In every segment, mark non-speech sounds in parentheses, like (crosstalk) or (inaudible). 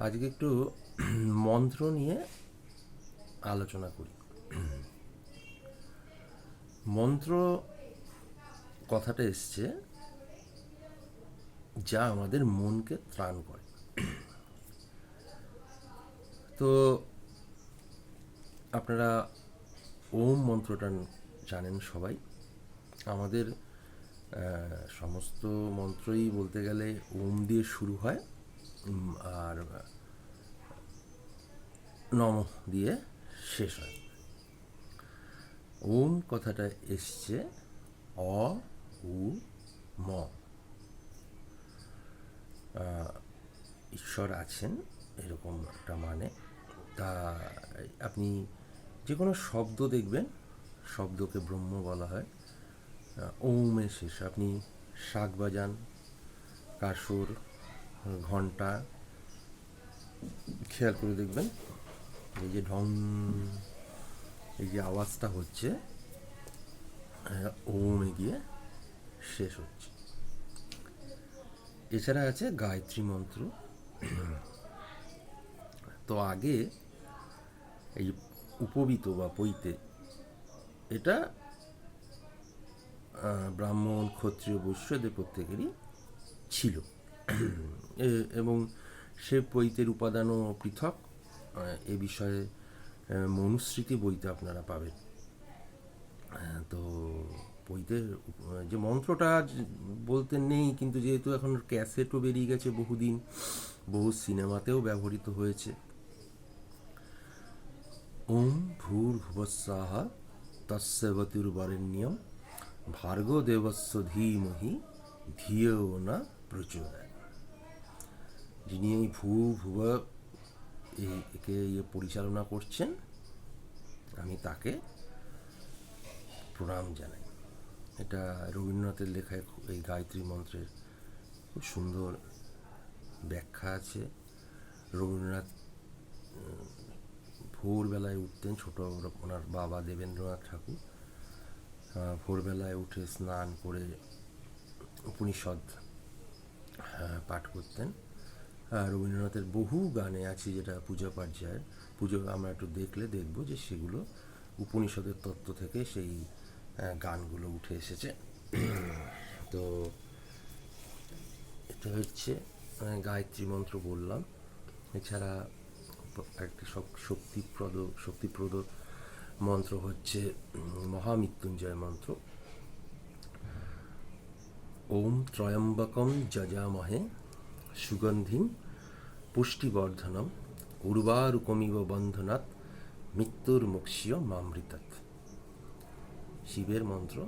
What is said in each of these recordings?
আজকে একটু (clears throat) মন্ত্র নিয়ে আলোচনা করি। (clears throat) মন্ত্র কথাটা এসছে, যা আমাদের মনকে ত্রাণ করে। (clears throat) তো আপনারা ওম মন্ত্রটা জানেন সবাই। আমাদের সমস্ত মন্ত্রই বলতে গেলে ওম দিয়ে শুরু হয়। আর, নম দিয়ে শেষ হয়। ওম কথাটা এসছে, অ, উ, ম। ঈশ্বর আছেন, এরকম একটা মানে। তা, আপনি যে কোনো শব্দ দেখবেন, শব্দকে ব্রহ্ম বলা হয়। ওমের শেষ। আপনি শাক বাজান কাসুর ঘণ্টা খেয়াল করে দেখবেন, এই যে ঢং, এই যে আওয়াজটা হচ্ছে ওমে গিয়ে শেষ হচ্ছে। এছাড়া আছে গায়ত্রী মন্ত্র। তো আগে এই উপবিত বা পৈতে, এটা ব্রাহ্মণ, ক্ষত্রিয়, বৈশ্যদের প্রত্যেকেরই ছিল। এবং সে পৈতের উপাদানও পৃথক। এ বিষয়ে মনুস্মৃতি বইতে আপনারা পাবেন। তো বইতে, যে মন্ত্রটা বলতে নেই, কিন্তু যেহেতু এখন ক্যাসেটও বেরিয়ে গেছে বহুদিন, বহু সিনেমাতেও ব্যবহৃত হয়েছে। ওম বতির্বরেণ্যম ভার্গো দেবস্য ধীমহি ধিয়েও না প্রচোদয়। যিনি এই ভূ এই একে ইয়ে পরিচালনা করছেন, আমি তাকে প্রণাম জানাই। এটা রবীন্দ্রনাথের লেখায় এই গায়ত্রী মন্ত্রের খুব সুন্দর ব্যাখ্যা আছে। রবীন্দ্রনাথ ভোরবেলায় উঠতেন ছোট ওনার বাবা দেবেন্দ্রনাথ ঠাকুর। ভোরবেলায় উঠে স্নান করে উপনিষদ পাঠ করতেন। রবীন্দ্রনাথের বহু গানে আছে যেটা পূজা পর্যায়ের পুজো আমরা একটু দেখলে দেখব যে সেগুলো উপনিষদের তত্ত্ব থেকে সেই গানগুলো উঠে এসেছে। তো এটা হচ্ছে গায়ত্রী মন্ত্র বললাম। এছাড়া একটি শক্তিপ্রদ শক্তিপ্রদ মন্ত্র হচ্ছে মহামৃত্যুঞ্জয় মন্ত্র। ওম ত্রয়ম্বকম যজামহে সুগন্ধিম পুষ্টিবর্ধনম উর্বারুকমিব বন্ধনাৎ মৃত্যুর মুক্ষীয় মামৃতাৎ। শিবের মন্ত্র,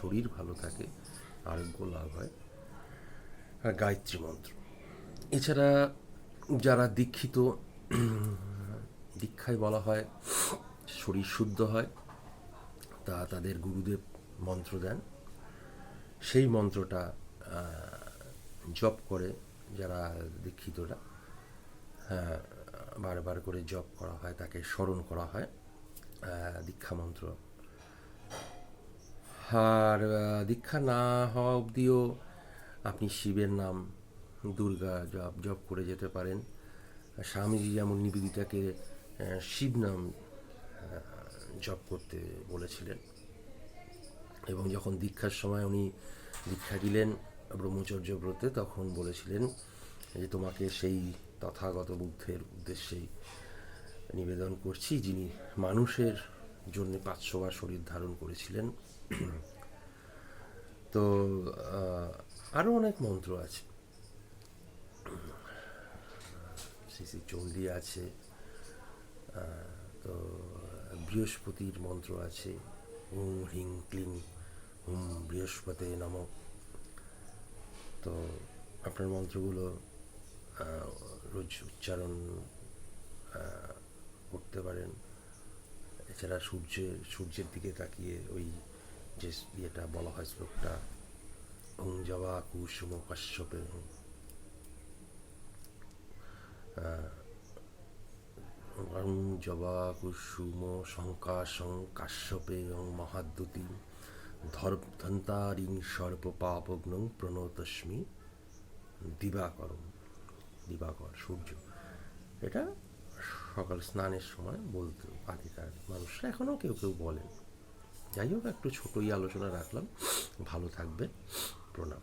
শরীর ভালো থাকে, আরোগ্য লাভ হয়। আর গায়ত্রী মন্ত্র। এছাড়া যারা দীক্ষিত, দীক্ষায় বলা হয়, শরীর শুদ্ধ হয়, তা তাদের গুরুদেব মন্ত্র দেন। সেই মন্ত্রটা জপ করে যারা দীক্ষিতরা হ্যাঁ, বারবার করে জপ করা হয় তাকে স্মরণ করা হয় আহ, দীক্ষা মন্ত্র। আর দীক্ষা না হওয়া অবধিও আপনি শিবের নাম দুর্গা জপ জপ করে যেতে পারেন। স্বামীজি যেমন নিবেদিতাকে শিব নাম জপ করতে বলেছিলেন। এবং যখন দীক্ষার সময় উনি দীক্ষা দিলেন ব্রহ্মচর্য ব্রতে তখন বলেছিলেন যে, তোমাকে সেই তথাগত বুদ্ধের উদ্দেশ্যেই নিবেদন করছি, যিনি মানুষের জন্য পাঁচশো বার শরীর ধারণ করেছিলেন। তো আরও অনেক মন্ত্র আছে। শ্রী চণ্ডী আছে তো বৃহস্পতির মন্ত্র আছে, হুম হিং ক্লিং, হুম বৃহস্পতি নম। তো আপনার মন্ত্রগুলো রোজ উচ্চারণ করতে পারেন। এছাড়া সূর্যের সূর্যের দিকে তাকিয়ে ওই যে ইয়েটা বলা হয় শ্লোকটা, ওং জবা কুসুম কাশ্যপে ওং জবা কুসুম শঙ্কাশং কাশ্যপে ওং মহাদ্যুতি। ধর ধন্তারিং সর্ব পাপগ্নং প্রণতস্মি দিবাকরম দিবাকর সূর্য। এটা সকাল স্নানের সময় বলতো আগেকার মানুষরা। এখনও কেউ কেউ বলেন। যাই হোক, একটু ছোটোই আলোচনা রাখলাম। ভালো থাকবে প্রণাম।